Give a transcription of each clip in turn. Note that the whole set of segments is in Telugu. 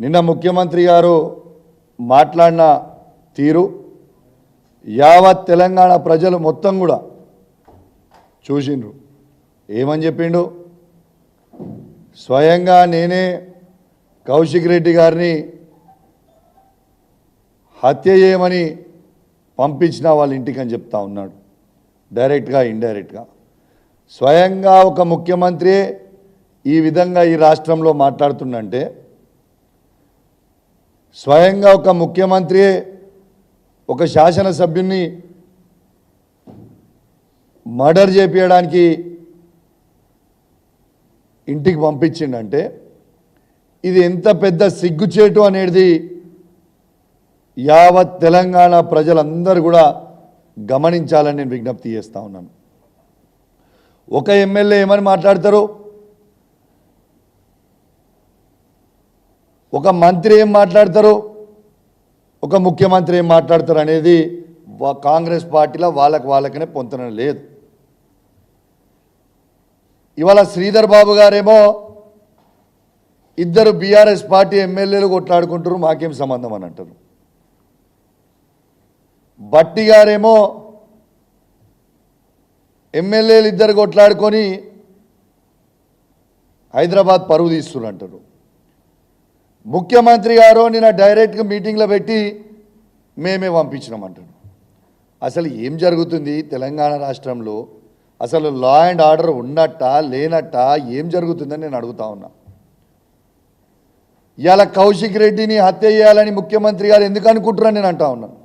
నిన్న ముఖ్యమంత్రి గారు మాట్లాడిన తీరు యావత్ తెలంగాణ ప్రజలు మొత్తం కూడా చూసిండ్రు. ఏమని చెప్పిండు? స్వయంగా నేనే కౌశిక్ రెడ్డి గారిని హత్య చేయమని పంపించిన వాళ్ళ ఇంటికి అని చెప్తా ఉన్నాడు. డైరెక్ట్గా ఇండైరెక్ట్గా. స్వయంగా ఒక ముఖ్యమంత్రి ఈ విధంగా ఈ రాష్ట్రంలో మాట్లాడుతుండంటే స్వయంగా ఒక ముఖ్యమంత్రి ఒక శాసనసభ్యుని మర్డర్ చేపించడానికి ఇంటికి పంపించిండంటే ఇది ఎంత పెద్ద సిగ్గుచేటు అనేది యావత్ తెలంగాణ ప్రజలందరూ కూడా గమనించాలని నేను విజ్ఞప్తి చేస్తూ ఉన్నాను. ఒక ఎమ్మెల్యే ఏమని మాట్లాడతారు? ఒక మంత్రి ఏం మాట్లాడతారు? ఒక ముఖ్యమంత్రి ఏం మాట్లాడతారు అనేది కాంగ్రెస్ పార్టీలో వాళ్ళకి వాళ్ళకనే పొందడం లేదు. ఇవాళ శ్రీధర్ బాబు గారేమో ఇద్దరు బీఆర్ఎస్ పార్టీ ఎమ్మెల్యేలు కొట్లాడుకుంటారు మాకేం సంబంధం అని అంటారు. బట్టి గారేమో ఎమ్మెల్యేలు ఇద్దరు కొట్లాడుకొని హైదరాబాద్ పరువు తీస్తున్నారు అంటారు. ముఖ్యమంత్రి గారు నిన్న డైరెక్ట్గా మీటింగ్లో పెట్టి మేమే పంపించినామంటాడు అసలు ఏం జరుగుతుంది తెలంగాణ రాష్ట్రంలో? అసలు లా అండ్ ఆర్డర్ ఉన్నట్ట లేనట్ట ఏం జరుగుతుందని నేను అడుగుతా ఉన్నా. ఇవాళ కౌశిక్ రెడ్డిని హత్య చేయాలని ముఖ్యమంత్రి గారు ఎందుకు అనుకుంటున్నారని నేను అంటా ఉన్నాను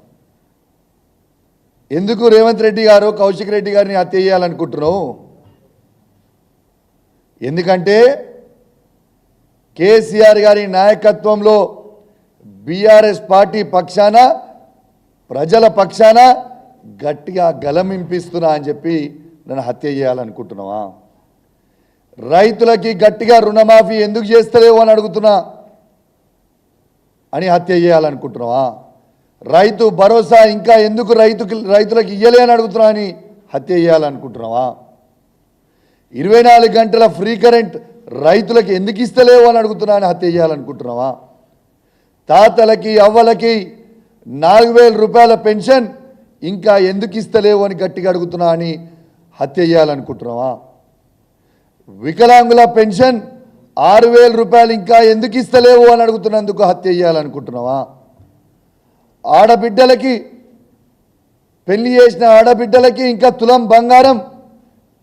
ఎందుకు రేవంత్ రెడ్డి గారు కౌశిక్ రెడ్డి గారిని హత్య చేయాలనుకుంటున్నావు? ఎందుకంటే కేసీఆర్ గారి నాయకత్వంలో బీఆర్ఎస్ పార్టీ పక్షాన ప్రజల పక్షాన గట్టిగా గలమింపిస్తున్నా అని చెప్పి నన్ను హత్య చేయాలనుకుంటున్నావా? రైతులకి గట్టిగా రుణమాఫీ ఎందుకు చేస్తలేవు అని అడుగుతున్నా అని హత్య చేయాలనుకుంటున్నావా? రైతు భరోసా ఇంకా ఎందుకు రైతుకి రైతులకు ఇయ్యలే అని అడుగుతున్నా అని హత్య చేయాలనుకుంటున్నావా? ఇరవై నాలుగు గంటల ఫ్రీ కరెంట్ రైతులకు ఎందుకు ఇస్తలేవు అని అడుగుతున్నా అని హత్య చేయాలనుకుంటున్నావా? తాతలకి అవ్వలకి నాలుగు వేల రూపాయల పెన్షన్ ఇంకా ఎందుకు ఇస్తలేవు అని గట్టిగా అడుగుతున్నా అని హత్య చేయాలనుకుంటున్నావా? వికలాంగుల పెన్షన్ ఆరు వేల రూపాయలు ఇంకా ఎందుకు ఇస్తలేవు అని అడుగుతున్నందుకు హత్య చేయాలనుకుంటున్నావా? ఆడబిడ్డలకి పెళ్ళి చేసిన ఆడబిడ్డలకి ఇంకా తులం బంగారం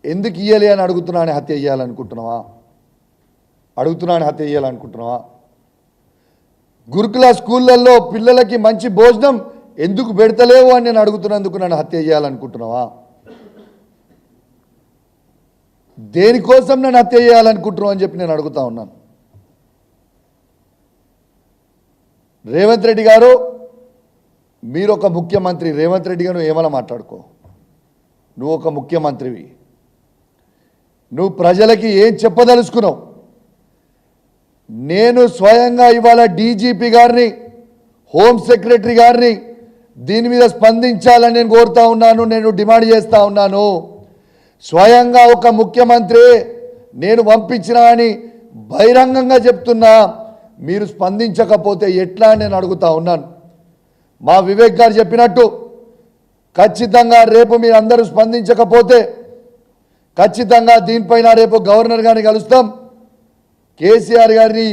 ఎందుకు ఇయ్యలే అని అడుగుతున్నా అని హత్య చేయాలనుకుంటున్నావా? అడుగుతున్నాను హత్య చేయాలనుకుంటున్నావా? గురుకుల స్కూళ్ళల్లో పిల్లలకి మంచి భోజనం ఎందుకు పెడతలేవు అని నేను అడుగుతున్నందుకు నన్ను హత్య చేయాలనుకుంటున్నావా? దేనికోసం నన్ను హత్య చేయాలనుకుంటున్నావు అని చెప్పి నేను అడుగుతా ఉన్నాను. రేవంత్ రెడ్డి గారు మీరు ఒక ముఖ్యమంత్రి రేవంత్ రెడ్డి గారు ఏమైనా మాట్లాడుకో. నువ్వు ఒక ముఖ్యమంత్రివి. నువ్వు ప్రజలకి ఏం చెప్పదలుచుకున్నావు? నేను స్వయంగా ఇవాళ డీజీపీ గారిని హోమ్ సెక్రటరీ గారిని దీని మీద స్పందించాలని నేను కోరుతా ఉన్నాను నేను డిమాండ్ చేస్తూ ఉన్నాను. స్వయంగా ఒక ముఖ్యమంత్రి నేను పంపించిన అని బహిరంగంగా చెప్తున్నా మీరు స్పందించకపోతే ఎట్లా అని నేను అడుగుతా ఉన్నాను. మా వివేక్ గారు చెప్పినట్టు ఖచ్చితంగా రేపు మీరు అందరూ స్పందించకపోతే ఖచ్చితంగా దీనిపైన రేపు గవర్నర్ గారిని కలుస్తాం. కేసీఆర్ గారిని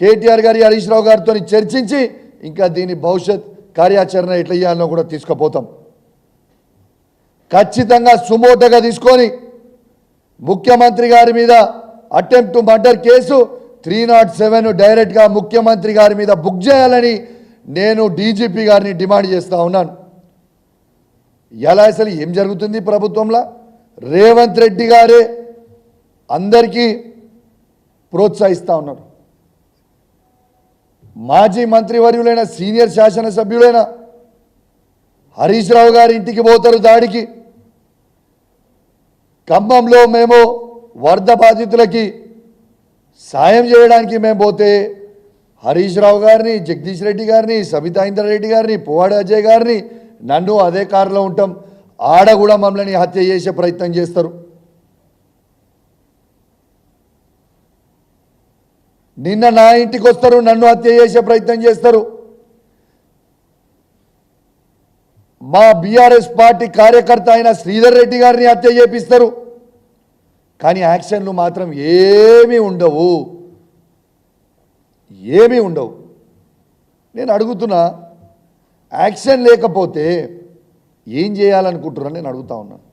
కేటీఆర్ గారి హరీష్ రావు గారితో చర్చించి ఇంకా దీని భవిష్యత్ కార్యాచరణ ఎట్లా చేయాలో కూడా తీసుకుపోతాం. ఖచ్చితంగా సుమోటగా తీసుకొని ముఖ్యమంత్రి గారి మీద attempt murder case three not seven డైరెక్ట్గా ముఖ్యమంత్రి గారి మీద బుక్ చేయాలని నేను డీజీపీ గారిని డిమాండ్ చేస్తా ఉన్నాను. ఎలా అసలు ఏం జరుగుతుంది ప్రభుత్వంలో? రేవంత్ రెడ్డి గారే అందరికీ ప్రోత్సహిస్తూ ఉన్నారు మాజీ మంత్రివర్యులైన సీనియర్ శాసనసభ్యులైన హరీష్ రావు గారి ఇంటికి పోతారు దాడికి. ఖమ్మంలో మేము వరద బాధితులకి సాయం చేయడానికి మేము పోతే హరీష్ రావు గారిని జగదీష్ రెడ్డి గారిని సబితా ఇంద్రారెడ్డి గారిని పువ్వాడ అజయ్ గారిని నన్ను అదే కారులో ఉంటాం. ఆడ కూడా మమ్మల్ని హత్య చేసే ప్రయత్నం చేస్తారు. నిన్న నా ఇంటికి వస్తారు నన్ను హత్య చేసే ప్రయత్నం చేస్తారు. మా బీఆర్ఎస్ పార్టీ కార్యకర్త అయిన శ్రీధర్ రెడ్డి గారిని హత్య చేపిస్తారు. కానీ యాక్షన్లు మాత్రం ఏమీ ఉండవు. ఏమీ ఉండవు. నేను అడుగుతున్నా యాక్షన్ లేకపోతే ఏం చేయాలనుకుంటున్నాను నేను అడుగుతా ఉన్నాను